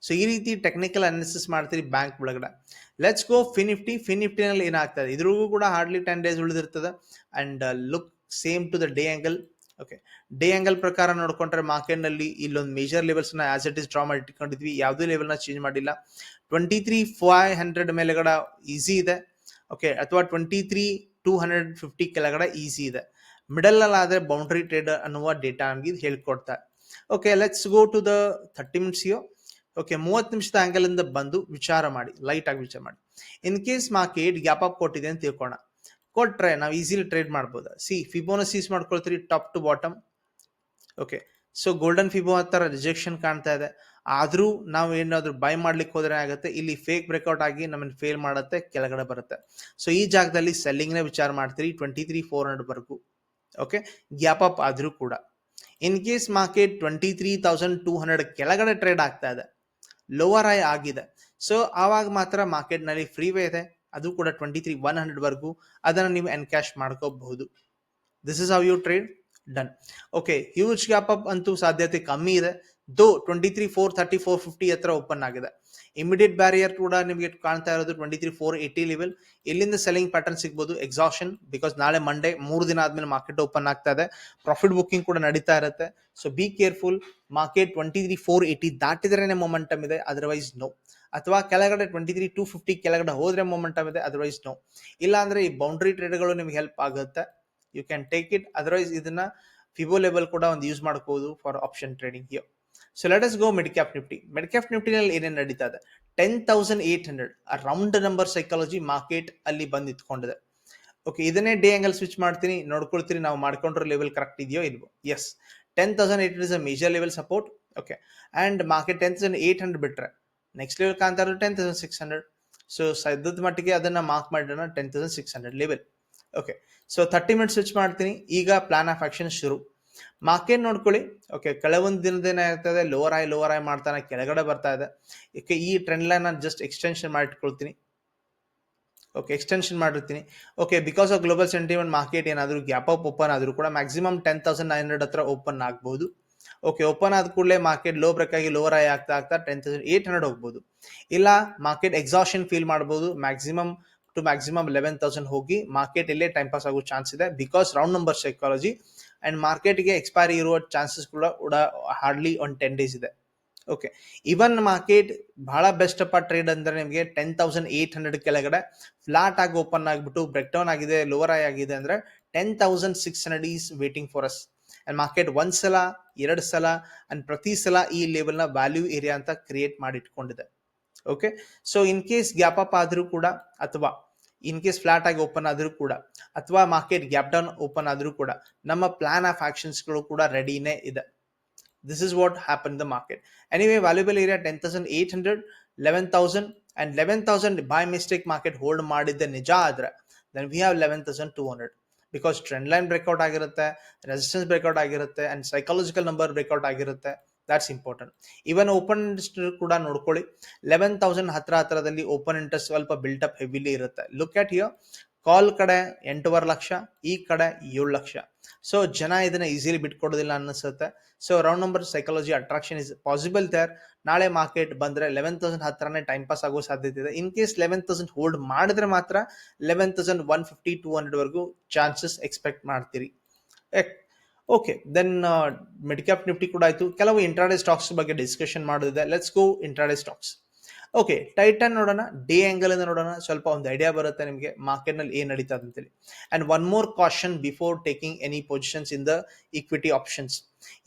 ಸೊ ಈ ರೀತಿ ಟೆಕ್ನಿಕಲ್ ಅನಾಲಿಸಿಸ್ ಮಾಡ್ತೀರಿ ಬ್ಯಾಂಕ್ ಒಳಗಡೆ. ಲೆಟ್ಸ್ ಗೋ ಫಿನಿಫ್ಟಿ ಫಿನಿಫ್ಟಿನಲ್ಲಿ ಏನಾಗ್ತದೆ? ಇದ್ರಿಗೂ ಕೂಡ hardly ten days ಉಳಿದಿರ್ತದೆ. And look same to the day angle okay day angle ಪ್ರಕಾರ ನೋಡ್ಕೊಂಡ್ರೆ ಮಾರ್ಕೆಟ್ನಲ್ಲಿ ಇಲ್ಲೊಂದು ಮೇಜರ್ ಲೆವೆಲ್ಸ್ನ ಆಸ್ ಇಟ್ ಇಸ್ ಡ್ರಾ ಮಾಡಿ ಇಟ್ಕೊಂಡಿದ್ವಿ ಯಾವುದೇ ಲೆವೆಲ್ನ ಚೇಂಜ್ ಮಾಡಿಲ್ಲ. ಟ್ವೆಂಟಿ ತ್ರೀ ಫೈವ್ ಹಂಡ್ರೆಡ್ ಮೇಲೆಗಡೆ ಈಸಿ ಇದೆ. ಓಕೆ ಅಥವಾ twenty three two hundred fifty ಕೆಳಗಡೆ ಈಸಿ ಇದೆ. ಮಿಡಲ್ ಅಲ್ಲಿ ಆದರೆ ಬೌಂಡ್ರಿ ಟ್ರೇಡ್ ಅನ್ನುವ ಡೇಟಾ ನಮಗೆ ಹೇಳ್ಕೊಡ್ತಾರೆ okay let's go to the thirty minutes yo okay ಮೂವತ್ತು ನಿಮಿಷದ ಆ್ಯಂಗಲಿಂದ ಬಂದು ವಿಚಾರ ಮಾಡಿ. ಲೈಟ್ ಆಗಿ ವಿಚಾರ ಮಾಡಿ. In case market gap up ಕೊಟ್ಟಿದೆ ಅಂತ ತಿಳ್ಕೋಣ ಕೊಟ್ರೆ ನಾವು ಈಸಿಲಿ ಟ್ರೇಡ್ ಮಾಡ್ಬೋದು. See Fibonaccis ಮಾಡ್ಕೊಳ್ತೀರಿ top to bottom okay so golden fibo ಥರ ರಿಜೆಕ್ಷನ್ ಕಾಣ್ತಾ ಇದೆ. ಆದರೂ ನಾವು ಏನಾದರೂ ಬೈ ಮಾಡ್ಲಿಕ್ಕೆ ಹೋದ್ರೆ ಆಗುತ್ತೆ. ಇಲ್ಲಿ ಫೇಕ್ ಬ್ರೇಕ್ಔಟ್ ಆಗಿ ನಮ್ಮನ್ನು ಫೇಲ್ ಮಾಡುತ್ತೆ, ಕೆಳಗಡೆ ಬರುತ್ತೆ. ಸೊ ಈ ಜಾಗದಲ್ಲಿ ಸೆಲ್ಲಿಂಗ್ನ ವಿಚಾರ ಮಾಡ್ತೀರಿ ಟ್ವೆಂಟಿ ತ್ರೀ ಫೋರ್ ಹಂಡ್ರೆಡ್ ವರೆಗೂ. ಓಕೆ ಗ್ಯಾಪ್ ಅಪ್ ಆದರೂ ಕೂಡ. In case market twenty three thousand two hundred ಕೆಳಗಡೆ ಟ್ರೇಡ್ ಆಗ್ತಾ ಇದೆ ಲೋವರ್ ಐ ಆಗಿದೆ. ಸೊ ಆವಾಗ ಮಾತ್ರ ಮಾರ್ಕೆಟ್ನಲ್ಲಿ ಫ್ರೀವೇ ಇದೆ. ಅದು ಕೂಡ ಟ್ವೆಂಟಿ ತ್ರೀ ಒನ್ ಹಂಡ್ರೆಡ್ ವರೆಗೂ. ಅದನ್ನು ನೀವು ಎನ್ಕ್ಯಾಶ್ ಮಾಡ್ಕೋಬಹುದು. This is how you trade done okay huge gap up ಅಂತೂ ಸಾಧ್ಯತೆ ಕಮ್ಮಿ ಇದೆ. Though twenty three four thirty four fifty ಹತ್ರ ಓಪನ್ ಆಗಿದೆ. ಇಮಿಡಿಯೇಟ್ ಬ್ಯಾರಿಯರ್ ಕೂಡ ನಿಮಗೆ ಕಾಣ್ತಾ ಇರೋದು twenty three four eighty level ಎಲ್ಲಿಂದ ಸೆಲ್ಲಿಂಗ್ ಪ್ಯಾಟರ್ನ್ ಸಿಗ್ಬೋದು? ಎಕ್ಸಾಷನ್ ಬಿಕಾಸ್ ನಾಳೆ ಮಂಡೇ ಮೂರು ದಿನ ಆದ್ಮೇಲೆ ಮಾರ್ಕೆಟ್ ಓಪನ್ ಆಗ್ತಾ ಇದೆ. ಪ್ರಾಫಿಟ್ ಬುಕ್ಕಿಂಗ್ ಕೂಡ ನಡೀತಾ ಇರುತ್ತೆ. So be careful market twenty three four eighty ದಾಟಿದ್ರೇನೆ momentum ಇದೆ. ಅದರ್ವೈಸ್ ನೋ ಅಥವಾ ಕೆಳಗಡೆ ಟ್ವೆಂಟಿ ತ್ರೀ ಟೂ ಫಿಫ್ಟಿ ಕೆಳಗಡೆ ಹೋದ್ರೆ ಮೊಮೆಂಟಮ್ ಇದೆ. ಅದರ್ವೈಸ್ ನೋ ಇಲ್ಲ ಅಂದ್ರೆ ಈ ಬೌಂಡ್ರಿ ಟ್ರೇಡ್ಗಳು ನಿಮ್ಗೆ ಹೆಲ್ಪ್ ಆಗುತ್ತೆ. You can take it otherwise ಇದನ್ನ ಫಿಬೋ ಲೆವೆಲ್ ಕೂಡ ಒಂದು ಯೂಸ್ ಮಾಡ್ಕೋಬಹುದು for option trading here so let us go mid cap Nifty mid cap ನಿಫ್ಟಿನಲ್ಲಿ ಏನೇನು ನಡೀತಾ ಇದೆ? Ten thousand eight hundred round number psychology market ಅಲ್ಲಿ ಬಂದು ನಿಂತ್ಕೊಂಡಿದೆ ಓಕೆ ಇದನ್ನೇ ಡೇ ಆಂಗಲ್ ಸ್ವಿಚ್ ಮಾಡ್ತೀನಿ. ನೋಡ್ಕೊಳ್ತೀನಿ ನಾವು ಮಾಡ್ಕೊಂಡ್ರೆ ಲೆವೆಲ್ ಕರೆಕ್ಟ್ ಇದೆಯೋ ಇಲ್ವೋ? Yes ten thousand eight is a major level support okay and market ten thousand eight hundred ಬಿಟ್ರೆ ನೆಕ್ಸ್ಟ್ ಲೆವೆಲ್ ಕಾಣ್ತಾ ಇರೋದು ten thousand six hundred so ಸದ್ಯದ ಮಟ್ಟಿಗೆ ಅದನ್ನ ಮಾರ್ಕ್ ಮಾಡೋಣ ten thousand six hundred level okay so thirty minutes switch ಮಾಡ್ತೀನಿ. ಈಗ ಪ್ಲಾನ್ ಆಫ್ ಆಕ್ಷನ್ ಶುರು. ಮಾರ್ಕೆಟ್ ನೋಡ್ಕೊಳ್ಳಿ. ಓಕೆ ಕೆಲವೊಂದು ದಿನದ ಏನಾಗ್ತದೆ ಲೋವರ್ ಆಯ್ ಲೋವರ್ ಆಯ್ ಮಾಡ್ತಾನೆ ಕೆಳಗಡೆ ಬರ್ತಾ ಇದೆ. ಓಕೆ ಈ ಟ್ರೆಂಡ್ ಲೈನ್ ನಾನು ಜಸ್ಟ್ ಎಕ್ಸ್ಟೆನ್ಷನ್ ಮಾಡಿಟ್ಕೊಳ್ತೀನಿ. ಓಕೆ ಎಕ್ಸ್ಟೆನ್ಷನ್ ಮಾಡಿರ್ತೀನಿ. Okay because of global sentiment market ಏನಾದರೂ ಗ್ಯಾಪ್ ಅಪ್ ಓಪನ್ ಆದರೂ ಕೂಡ maximum ten thousand nine hundred ಹತ್ರ ಓಪನ್ ಆಗ್ಬೋದು. ಓಕೆ ಓಪನ್ ಆದ ಕೂಡಲೇ ಮಾರ್ಕೆಟ್ ಲೋ ಬ್ರೇಕ್ ಆಗಿ ಲೋವರ್ ಐ ಆಗ್ತಾ ಆಗ್ತಾ ಟೆನ್ ತೌಸಂಡ್ ಏಟ್ ಹಂಡ್ರೆಡ್ ಹೋಗ್ಬೋದು. ಇಲ್ಲ ಮಾರ್ಕೆಟ್ ಎಕ್ಸಾಷನ್ ಫೀಲ್ ಮಾಡ್ಬೋದು. Maximum to maximum eleven thousand ಹೋಗಿ ಮಾರ್ಕೆಟ್ ಇಲ್ಲೇ ಟೈಮ್ ಪಾಸ್ ಆಗೋ ಚಾನ್ಸ್ ಇದೆ. Because round number psychology and ಮಾರ್ಕೆಟ್ಗೆ ಎಕ್ಸ್ಪೈರಿ ಇರುವ ಚಾನ್ಸಸ್ ಕೂಡ ಕೂಡ ಹಾರ್ಡ್ಲಿ ಒನ್ ಟೆನ್ ಡೇಸ್ ಇದೆ. ಓಕೆ ಇವನ್ ಮಾರ್ಕೆಟ್ ಬಹಳ ಬೆಸ್ಟ್ ಅಪ್ಪ ಟ್ರೇಡ್ ಅಂದ್ರೆ ನಿಮಗೆ ಟೆನ್ ತೌಸಂಡ್ ಏಟ್ ಹಂಡ್ರೆಡ್ ಕೆಳಗಡೆ ಫ್ಲಾಟ್ ಆಗಿ ಓಪನ್ ಆಗಿಬಿಟ್ಟು ಬ್ರೇಕ್ ಡೌನ್ ಆಗಿದೆ ಲೋವರ್ ಐ ಆಗಿದೆ ಅಂದ್ರೆ ten thousand six hundred is waiting for us and market ಒಂದ್ ಸಲ, ಎರಡು ಸಲ ಅಂಡ್ ಪ್ರತಿ ಸಲ ಈ ಲೆವೆಲ್ನ ವ್ಯಾಲ್ಯೂ ಏರಿಯಾ ಅಂತ ಕ್ರಿಯೇಟ್ ಮಾಡಿ ಇಟ್ಕೊಂಡಿದೆ okay so in case gap up ಆದರೂ ಕೂಡ, ಅಥವಾ ಇನ್ ಕೇಸ್ ಫ್ಲಾಟ್ ಆಗಿ ಓಪನ್ ಆದರೂ ಕೂಡ, ಅಥವಾ ಮಾರ್ಕೆಟ್ ಗ್ಯಾಪ್ ಡೌನ್ ಓಪನ್ ಆದರೂ ಕೂಡ, ನಮ್ಮ ಪ್ಲಾನ್ ಆಫ್ ಆಕ್ಷನ್ಸ್ಗಳು ಕೂಡ ರೆಡಿನೇ ಇದೆ. This is what happen the market anyway valuable area ten thousand eight hundred eleven thousand and eleven thousand by mistake market hold ಮಾಡಿದ್ದೆ ನಿಜ ಆದ್ರೆ then we have eleven thousand two hundred because trend line breakout ಆಗಿರುತ್ತೆ ರೆಸಿಸ್ಟೆನ್ಸ್ ಬ್ರೇಕ್ಔಟ್ ಆಗಿರುತ್ತೆ ಅಂಡ್ ಸೈಕಾಲಜಿಕಲ್ ನಂಬರ್ ಬ್ರೇಕ್ಔಟ್ ಆಗಿರುತ್ತೆ. That's important even open interest ಕೂಡ ನೋಡ್ಕೊಳ್ಳಿ. ಲೆವೆನ್ ತೌಸಂಡ್ ಹತ್ರ ಹತ್ರದಲ್ಲಿ ಓಪನ್ ಇಂಟ್ರೆಸ್ಟ್ ಸ್ವಲ್ಪ ಬಿಲ್ಟ್ ಅಪ್ ಹೆವಿಲಿ ಇರುತ್ತೆ. ಲುಕ್ ಅಟ್ ಹಿಯರ್ ಕಾಲ್ ಕಡೆ ಎಂಟೂವರೆ ಲಕ್ಷ, ಈ ಕಡೆ ಏಳು ಲಕ್ಷ. ಸೊ ಜನ ಇದನ್ನ ಈಸಿಲಿ ಬಿಟ್ಕೊಡೋದಿಲ್ಲ ಅನ್ನಿಸುತ್ತೆ. So round number psychology attraction is possible there ನಾಳೆ ಮಾರ್ಕೆಟ್ ಬಂದರೆ ಲೆವೆನ್ ತೌಸಂಡ್ ಹತ್ರನೇ ಟೈಮ್ ಪಾಸ್ ಆಗೋ ಸಾಧ್ಯತೆ ಇದೆ. In case eleven thousand hold ಮಾಡಿದ್ರೆ ಮಾತ್ರ eleven thousand one fifty two ಹಂಡ್ರೆಡ್ವರೆಗೂ chances expect ಮಾಡ್ತೀರಿ. ಓಕೆ ದೆನ್ ಮಿಡ್ಕ್ಯಾಪ್ ನಿಫ್ಟಿ ಕೂಡ ಆಯ್ತು. ಕೆಲವು ಇಂಟ್ರಾಡೆ ಸ್ಟಾಕ್ಸ್ ಬಗ್ಗೆ ಡಿಸ್ಕಷನ್ ಮಾಡೋದಿದೆ. Let's go intraday stocks okay Titan ನೋಡೋಣ ಡೇ ಆಂಗಲ್ ಇಂದ ನೋಡೋಣ. ಸ್ವಲ್ಪ ಒಂದು ಐಡಿಯಾ ಬರುತ್ತೆ ನಿಮಗೆ. ಮಾರ್ಕೆಟ್ನಲ್ಲಿ ಏನ್ ನಡೀತಾ ಅಂತೇಳಿ. And one more caution before taking any positions in the equity options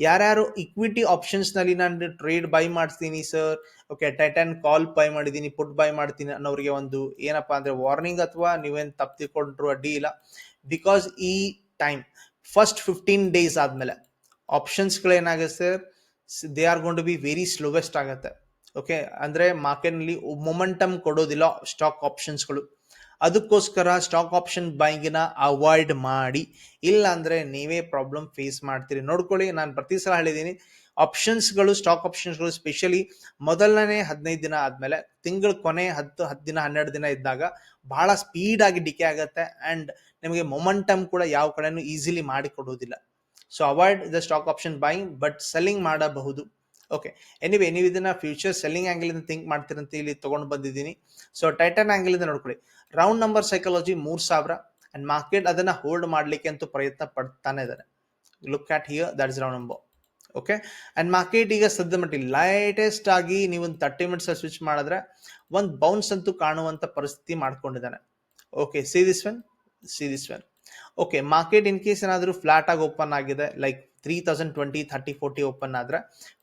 ಯಾರ್ಯಾರು ಇಕ್ವಿಟಿ ಆಪ್ಷನ್ಸ್ನಲ್ಲಿ ನಾನು ಟ್ರೇಡ್ ಬೈ ಮಾಡ್ತೀನಿ sir okay Titan call buy ಮಾಡಿದ್ದೀನಿ ಪುಟ್ ಬೈ ಮಾಡ್ತೀನಿ ಅನ್ನೋರಿಗೆ ಒಂದು ಏನಪ್ಪಾ ಅಂದ್ರೆ ವಾರ್ನಿಂಗ್ ಅಥವಾ ನೀವೇನು ತಪ್ಪು ತಿಳ್ಕೊಂಡ್ರು ಅಡ್ಡಿ ಇಲ್ಲ ಬಿಕಾಸ್ ಈ ಟೈಮ್ ಫಸ್ಟ್ ಫಿಫ್ಟೀನ್ ಡೇಸ್ ಆದ್ಮೇಲೆ. ಆಪ್ಷನ್ಸ್ಗಳೇನಾಗುತ್ತೆ they are gone to be very slowest ಆಗುತ್ತೆ. ಓಕೆ ಅಂದ್ರೆ ಮಾರ್ಕೆಟ್ನಲ್ಲಿ ಮೊಮೆಂಟಮ್ ಕೊಡೋದಿಲ್ಲ ಸ್ಟಾಕ್ ಆಪ್ಷನ್ಸ್ಗಳು ಅದಕ್ಕೋಸ್ಕರ ಸ್ಟಾಕ್ ಆಪ್ಷನ್ ಬೈಂಗಿನ ಅವಾಯ್ಡ್ ಮಾಡಿ. ಇಲ್ಲ ಅಂದ್ರೆ ನೀವೇ ಪ್ರಾಬ್ಲಮ್ ಫೇಸ್ ಮಾಡ್ತೀರಿ. ನೋಡ್ಕೊಳ್ಳಿ, ನಾನು ಪ್ರತಿ ಸಲ ಹೇಳಿದ್ದೀನಿ ಆಪ್ಷನ್ಸ್ಗಳು ಸ್ಟಾಕ್ ಆಪ್ಷನ್ಸ್ಗಳು ಸ್ಪೆಷಲಿ ಮೊದಲನೇ ಹದಿನೈದು ದಿನ ಆದ್ಮೇಲೆ, ತಿಂಗಳ ಕೊನೆ ಹತ್ತು ಹತ್ತು ದಿನ ಹನ್ನೆರಡು ದಿನ ಇದ್ದಾಗ ಬಹಳ ಸ್ಪೀಡ್ ಆಗಿ ಡಿಕೆ ಆಗುತ್ತೆ. ಅಂಡ್ ನಿಮಗೆ ಮೊಮೆಂಟಮ್ ಕೂಡ ಯಾವ ಕಡೆನೂ ಈಸಿಲಿ ಮಾಡಿ ಕೊಡೋದಿಲ್ಲ so avoid the stock option buying but selling ಮಾಡಬಹುದು. ಓಕೆ ಎನಿವೆ ನೀವು ಇದನ್ನ ಫ್ಯೂಚರ್ ಸೆಲ್ಲಿಂಗ್ ಆಂಗಲ್ ಇಂದ ಥಿಂಕ್ ಮಾಡ್ತೀರಂತ ಇಲ್ಲಿ ತಗೊಂಡು ಬಂದಿದ್ದೀನಿ. ಸೊ ಟೈಟನ್ ಆಂಗಲ್ ಇಂದ ನೋಡ್ಕೊಳ್ಳಿ. ರೌಂಡ್ ನಂಬರ್ ಸೈಕಾಲಜಿ ಮೂರ್ ಸಾವಿರ ಅಂಡ್ ಮಾರ್ಕೆಟ್ ಅದನ್ನ ಹೋಲ್ಡ್ ಮಾಡ್ಲಿಕ್ಕೆ ಅಂತೂ ಪ್ರಯತ್ನ ಪಡ್ತಾನೆ ಇದ್ದಾರೆ look at here that is round number okay and market ಈಗ ಸದ್ಯ ಮಟ್ಟಿಗೆ ಲೈಟೆಸ್ಟ್ ಆಗಿ ನೀವು ಒಂದು ತರ್ಟಿ ಮಿನಿಟ್ಸ್ ಸ್ವಿಚ್ ಮಾಡಿದ್ರೆ, ಒಂದು ಬೌನ್ಸ್ ಅಂತೂ ಕಾಣುವಂತ ಪರಿಸ್ಥಿತಿ ಮಾಡ್ಕೊಂಡಿದ್ದಾನೆ. Okay see this one see this one okay market in case ಏನಾದರೂ ಫ್ಲಾಟ್ ಆಗಿ ಓಪನ್ ಆಗಿದೆ like three thousand twenty thirty forty open ಆದ್ರೆ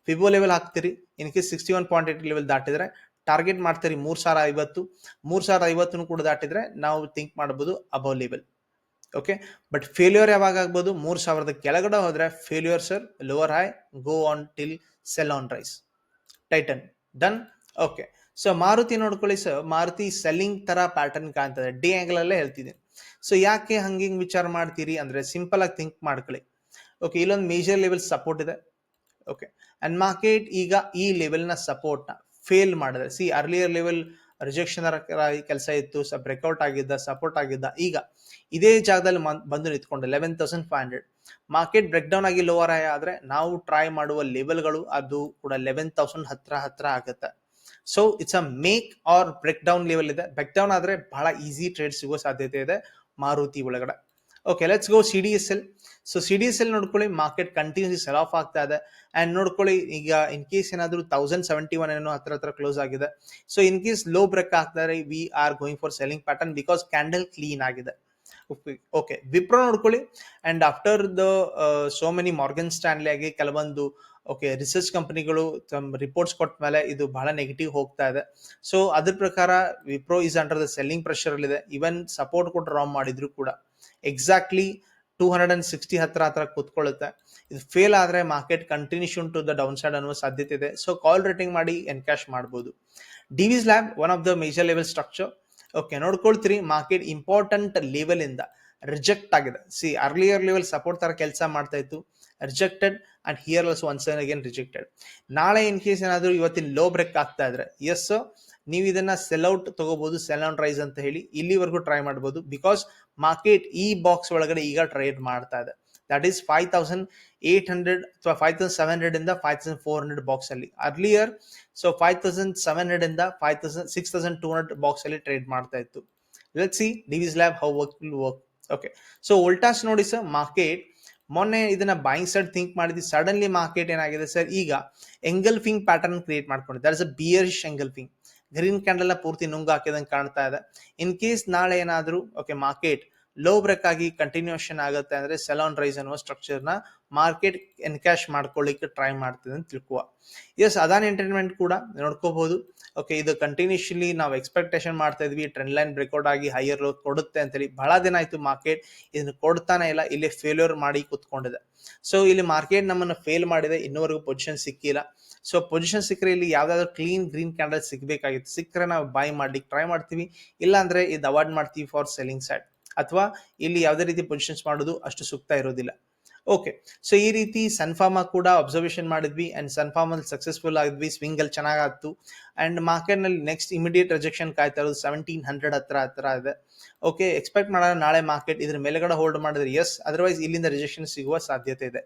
ಫಿಬೋ ಲೆವೆಲ್ ಹಾಕ್ತೀರಿ. In case sixty one point eight level ದಾಟಿದ್ರೆ target ಮಾಡ್ತೀರಿ ಮೂರು ಸಾವಿರ ಐವತ್ತು. ಮೂರು ಸಾವಿರ ಐವತ್ತನ್ನು ಕೂಡ ದಾಟಿದ್ರೆ, ನಾವು ಥಿಂಕ್ ಮಾಡ್ಬೋದು above level okay but failure ಯಾವಾಗ ಆಗ್ಬೋದು? ಮೂರು ಸಾವಿರದ ಕೆಳಗಡೆ ಹೋದ್ರೆ failure sir lower high go on till sell on rise Titan done okay so Maruti ನೋಡ್ಕೊಳ್ಳಿ. ಸೊ ಮಾರುತಿ ಸೆಲ್ಲಿಂಗ್ ತರ ಪ್ಯಾಟರ್ನ್ ಕಾಣ್ತದೆ. ಡಿ ಆಂಗಲ್ ಅಲ್ಲೇ ಹೇಳ್ತಿದ್ದೀನಿ. ಸೊ ಯಾಕೆ ಹಂಗಿಂಗ್ ವಿಚಾರ ಮಾಡ್ತೀರಿ ಅಂದ್ರೆ ಸಿಂಪಲ್ ಆಗಿ ಥಿಂಕ್ ಮಾಡ್ಕೊಳ್ಳಿ. ಓಕೆ ಇಲ್ಲೊಂದು ಮೇಜರ್ ಲೆವೆಲ್ ಸಪೋರ್ಟ್ ಇದೆ. ಓಕೆ ಅಂಡ್ ಮಾರ್ಕೆಟ್ ಈಗ ಈ ಲೆವೆಲ್ನ ನ ಸಪೋರ್ಟ್ನ ಫೇಲ್ ಮಾಡಿದ್ರೆ ಸಿ ಅರ್ಲಿಯರ್ ಲೆವೆಲ್ ರಿಜೆಕ್ಷನ್ ಕೆಲಸ ಇತ್ತು ಸ ಬ್ರೇಕ್ಔಟ್ ಆಗಿದ್ದ ಸಪೋರ್ಟ್ ಆಗಿದ್ದ. ಈಗ ಇದೇ ಜಾಗದಲ್ಲಿ ಬಂದು ನಿಂತ್ಕೊಂಡು. Eleven thousand five hundred market break down ಆಗಿ ಲೋವರ್ ಆದ್ರೆ ನಾವು ಟ್ರೈ ಮಾಡುವ ಲೆವೆಲ್ಗಳು ಅದು ಕೂಡ ಲೆವೆನ್ ತೌಸಂಡ್ ಹತ್ರ ಹತ್ರ ಆಗುತ್ತೆ. So it's a make or break down level ಇದೆ. ಬ್ರೇಕ್ ಡೌನ್ ಆದರೆ ಬಹಳ ಈಸಿ ಟ್ರೇಡ್ ಸಿಗೋ ಸಾಧ್ಯತೆ ಇದೆ ಮಾರುತಿ ಒಳಗಡೆ. Okay let's go C D S L so C D S L ನೋಡ್ಕೊಳ್ಳಿ ಮಾರ್ಕೆಟ್ ಕಂಟಿನ್ಯೂಸ್ ಸೆಲ್ ಆಫ್ ಆಗ್ತಾ ಇದೆ. ಆ್ಯಂಡ್ ನೋಡ್ಕೊಳ್ಳಿ, ಈಗ ಇನ್ ಕೇಸ್ ಏನಾದರೂ ತೌಸಂಡ್ ಸೆವೆಂಟಿ ಒನ್ ಏನೋ ಹತ್ರ ಹತ್ರ ಕ್ಲೋಸ್ ಆಗಿದೆ. So in case low break ಆಗ್ತಾರೆ we are going for selling pattern because candle clean ಆಗಿದೆ. ಓಕೆ ವಿಪ್ರೋ ನೋಡ್ಕೊಳ್ಳಿ. And after the so many Morgan Stanley ಆಗಿ ಕೆಲವೊಂದು ಓಕೆ ರಿಸರ್ಚ್ ಕಂಪನಿಗಳು ತಮ್ಮ ರಿಪೋರ್ಟ್ಸ್ ಕೊಟ್ಟ ಮೇಲೆ ಇದು ಬಹಳ ನೆಗೆಟಿವ್ ಹೋಗ್ತಾ ಇದೆ. ಸೊ ಅದ್ರ ಪ್ರಕಾರ Wipro is under the selling pressure ಇದೆ ಇವನ್ ಸಪೋರ್ಟ್ ಕೂಡ ಡ್ರಾ ಮಾಡಿದ್ರು ಕೂಡ. Exactly two hundred and sixty ಹತ್ರ ಹತ್ರ ಕೂತ್ಕೊಳ್ಳುತ್ತೆ. ಇದು ಫೇಲ್ ಆದ್ರೆ market continuation to the downside ಅನ್ನುವ ಸಾಧ್ಯತೆ ಇದೆ. ಸೊ ಕಾಲ್ ರೇಟಿಂಗ್ ಮಾಡಿ ಎನ್ಕ್ಯಾಶ್ ಮಾಡಬಹುದು Divi's lab one of the major level structure okay ನೋಡ್ಕೊಳ್ತೀರಿ market important level ಇಂದ ರಿಜೆಕ್ಟ್ ಆಗಿದೆ. ಸಿ ಅರ್ಲಿಯರ್ ಲೆವೆಲ್ ಸಪೋರ್ಟ್ ತರ ಕೆಲಸ ಮಾಡ್ತಾ ಇತ್ತು. Rejected and here also once again rejected ನಾಳೆ ಇನ್ ಕೇಸ್ ಏನಾದರೂ ಇವತ್ತಿನ ಲೋ ಬ್ರೇಕ್ ಆಗ್ತಾ ಇದ್ರೆ ಎಸ್ ನೀವು ಇದನ್ನ ಸೆಲ್ ಔಟ್ ತಗೋಬಹುದು ಸೆಲ್ ಆನ್ ರೈಸ್ ಅಂತ ಹೇಳಿ ಇಲ್ಲಿವರೆಗೂ ಟ್ರೈ ಮಾಡಬಹುದು ಬಿಕಾಸ್ ಮಾರ್ಕೆಟ್ ಈ ಬಾಕ್ಸ್ ಒಳಗಡೆ ಈಗ ಟ್ರೇಡ್ ಮಾಡ್ತಾ ಇದೆ. That is five thousand eight hundred ಅಥವಾ ಫೈವ್ ತೌಸಂಡ್ ಸೆವೆನ್ ಹಂಡ್ರೆಡ್ ಇಂದ five thousand four hundred box ಅಲ್ಲಿ. Earlier so five thousand seven hundred ಇಂದ five thousand six thousand two hundred box ಅಲ್ಲಿ ಟ್ರೇಡ್ ಮಾಡ್ತಾ ಇತ್ತು. Let see Divi's lab how work work okay so Voltas ನೋಡಿ ಸರ್ ಮಾರ್ಕೆಟ್ ಮೊನ್ನೆ ಇದನ್ನ ಬೈಂಗ್ ಸೈಡ್ ಥಿಂಕ್ ಮಾಡಿದ್ವಿ. ಸಡನ್ಲಿ ಮಾರ್ಕೆಟ್ ಏನಾಗಿದೆ ಸರ್ ಈಗ ಎಂಗಲ್ಫಿಂಗ್ ಪ್ಯಾಟರ್ನ್ ಕ್ರಿಯೇಟ್ ಮಾಡ್ಕೊಂಡಿದೆ. That is a bearish engulfing green candle ಪೂರ್ತಿ ನುಂಗ್ ಹಾಕಿದಂಗೆ ಕಾಣ್ತಾ ಇದೆ. ಇನ್ ಕೇಸ್ ನಾಳೆ ಏನಾದ್ರು ಓಕೆ ಮಾರ್ಕೆಟ್ ಲೋ ಬ್ರೇಕ್ ಆಗಿ ಕಂಟಿನ್ಯೂಷನ್ ಆಗುತ್ತೆ ಅಂದ್ರೆ ಸೆಲಾನ್ ರೈಸ್ ಅನ್ನುವ ಸ್ಟ್ರಕ್ಚರ್ನ ಮಾರ್ಕೆಟ್ ಎನ್ಕ್ಯಾಶ್ ಮಾಡ್ಕೊಳ್ಳಿಕ್ಕೆ ಟ್ರೈ ಮಾಡ್ತಿದೆ ಅಂತ ತಿಳ್ಕುವ ಎಸ್ ಅದಾನ್ ಎಂಟರ್ಟೈನ್ಮೆಂಟ್ ಕೂಡ ನೋಡ್ಕೋಬಹುದು ಓಕೆ ಇದು ಕಂಟಿನ್ಯೂಷಲಿ ನಾವು ಎಕ್ಸ್ಪೆಕ್ಟೇಷನ್ ಮಾಡ್ತಾ ಇದ್ವಿ ಟ್ರೆಂಡ್ ಲೈನ್ ಬ್ರೇಕ್ಔಟ್ ಆಗಿ ಹೈಯರ್ ಲೋ ಕೊಡುತ್ತೆ ಅಂತೇಳಿ ಬಹಳ ದಿನ ಆಯ್ತು ಮಾರ್ಕೆಟ್ ಇದನ್ನು ಕೊಡ್ತಾನೆ ಇಲ್ಲ, ಇಲ್ಲಿ ಫೇಲ್ಯೂರ್ ಮಾಡಿ ಕುತ್ಕೊಂಡಿದೆ. ಸೊ ಇಲ್ಲಿ ಮಾರ್ಕೆಟ್ ನಮ್ಮನ್ನು ಫೇಲ್ ಮಾಡಿದೆ, ಇನ್ನೂವರೆಗೂ ಪೊಸಿಷನ್ ಸಿಕ್ಕಿಲ್ಲ. ಸೊ ಪೊಸಿಷನ್ ಸಿಕ್ಕರೆ ಇಲ್ಲಿ ಯಾವ್ದಾದ್ರು ಕ್ಲೀನ್ ಗ್ರೀನ್ ಕ್ಯಾಂಡಲ್ ಸಿಗಬೇಕಾಗಿತ್ತು. ಸಿಕ್ಕರೆ ನಾವು ಬೈ ಮಾಡ್ಲಿಕ್ಕೆ ಟ್ರೈ ಮಾಡ್ತೀವಿ. ಇಲ್ಲಾಂದ್ರೆ ಇದು ಅವಾಯ್ಡ್ ಮಾಡ್ತೀವಿ ಫಾರ್ ಸೆಲ್ಲಿಂಗ್ ಸೈಡ್ ಅಥವಾ ಇಲ್ಲಿ ಯಾವುದೇ ರೀತಿ ಪೊಸಿಷನ್ಸ್ ಮಾಡೋದು ಅಷ್ಟು ಸೂಕ್ತ ಇರೋದಿಲ್ಲ. ಓಕೆ ಸೊ ಈ ರೀತಿ ಸನ್ಫಾರ್ಮಾ ಕೂಡ ಅಬ್ಸರ್ವೇಷನ್ ಮಾಡಿದ್ವಿ ಅಂಡ್ ಸನ್ಫಾರ್ಮ್ ಅಲ್ಲಿ ಸಕ್ಸಸ್ಫುಲ್ ಆಗಿದ್ವಿ ಸ್ವಿಂಗ್ ಅಲ್ಲಿ ಚೆನ್ನಾಗಾಯ್ತು ಅಂಡ್ ಮಾರ್ಕೆಟ್ನಲ್ಲಿ ನೆಕ್ಸ್ಟ್ ಇಮಿಡಿಯೇಟ್ ರಿಜೆಕ್ಷನ್ ಕಾಯ್ತಾ ಇರೋದು ಸೆವೆಂಟೀನ್ ಹಂಡ್ರೆಡ್ ಹತ್ರ ಹತ್ರ ಇದೆ. ಓಕೆ ಎಕ್ಸ್ಪೆಕ್ಟ್ ಮಾಡೋಣ ನಾಳೆ ಮಾರ್ಕೆಟ್ ಇದ್ರ ಮೇಲೆಗಡೆ ಹೋಲ್ಡ್ ಮಾಡಿದ್ರೆ ಎಸ್ ಅದರ್ವೈಸ್ ಇಲ್ಲಿಂದ ರಿಜೆಕ್ಷನ್ ಸಿಗುವ ಸಾಧ್ಯತೆ ಇದೆ.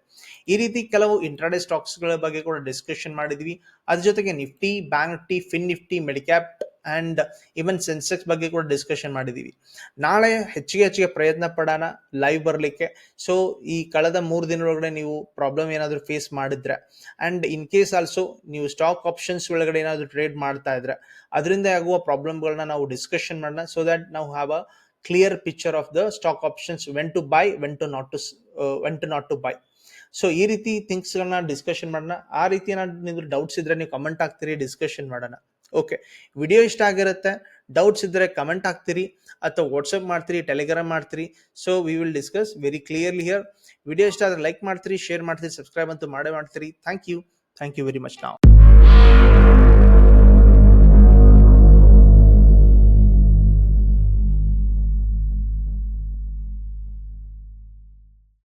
ಈ ರೀತಿ ಕೆಲವು ಇಂಟ್ರಾಡೇ ಸ್ಟಾಕ್ಸ್ಗಳ ಬಗ್ಗೆ ಕೂಡ ಡಿಸ್ಕಷನ್ ಮಾಡಿದ್ವಿ. ಅದ್ರ ಜೊತೆಗೆ Nifty bank Nifty fin Nifty midcap and even Sensex ಬಗ್ಗೆ ಕೂಡ ಡಿಸ್ಕಷನ್ ಮಾಡಿದೀವಿ. ನಾಳೆ ಹೆಚ್ಚಿಗೆ ಹೆಚ್ಚಿಗೆ ಪ್ರಯತ್ನ ಪಡೋಣ ಲೈವ್ ಬರಲಿಕ್ಕೆ. ಸೊ ಈ ಕಳೆದ ಮೂರು ದಿನದೊಳಗಡೆ ನೀವು ಪ್ರಾಬ್ಲಮ್ ಏನಾದರೂ ಫೇಸ್ ಮಾಡಿದ್ರೆ ಆ್ಯಂಡ್ ಇನ್ ಕೇಸ್ ಆಲ್ಸೋ ನೀವು ಸ್ಟಾಕ್ ಆಪ್ಷನ್ಸ್ ಒಳಗಡೆ ಏನಾದರೂ ಟ್ರೇಡ್ ಮಾಡ್ತಾ ಇದ್ರೆ, ಅದರಿಂದ ಆಗುವ ಪ್ರಾಬ್ಲಮ್ಗಳನ್ನ ನಾವು ಡಿಸ್ಕಷನ್ ಮಾಡೋಣ ಸೊ ದಟ್ ನಾವು have a clear picture of the stock options when to buy when to not to when to not to buy so ಈ ರೀತಿ ಥಿಂಗ್ಸ್ಗಳನ್ನ ಡಿಸ್ಕಷನ್ ಮಾಡೋಣ. ಆ ರೀತಿ ಏನಾದ್ರು ಡೌಟ್ಸ್ ಇದ್ರೆ ನೀವು ಕಮೆಂಟ್ ಹಾಕ್ತೀರಿ ಡಿಸ್ಕಷನ್ ಮಾಡೋಣ. ಓಕೆ ವಿಡಿಯೋ ಇಷ್ಟ ಆಗಿರುತ್ತೆ. ಡೌಟ್ಸ್ ಇದ್ದರೆ ಕಮೆಂಟ್ ಹಾಕ್ತೀರಿ. ಅಥವಾ ವಾಟ್ಸಪ್ ಮಾಡ್ತೀರಿ ಟೆಲಿಗ್ರಾಮ್ ಮಾಡ್ತೀರಿ. So we will discuss very clearly here video ಇಷ್ಟ ಆದರೆ ಲೈಕ್ ಮಾಡ್ತೀರಿ ಶೇರ್ ಮಾಡ್ತೀರಿ ಸಬ್ಸ್ಕ್ರೈಬ್ ಅಂತೂ ಮಾಡೇ ಮಾಡ್ತೀರಿ. Thank you thank you very much ನಾವು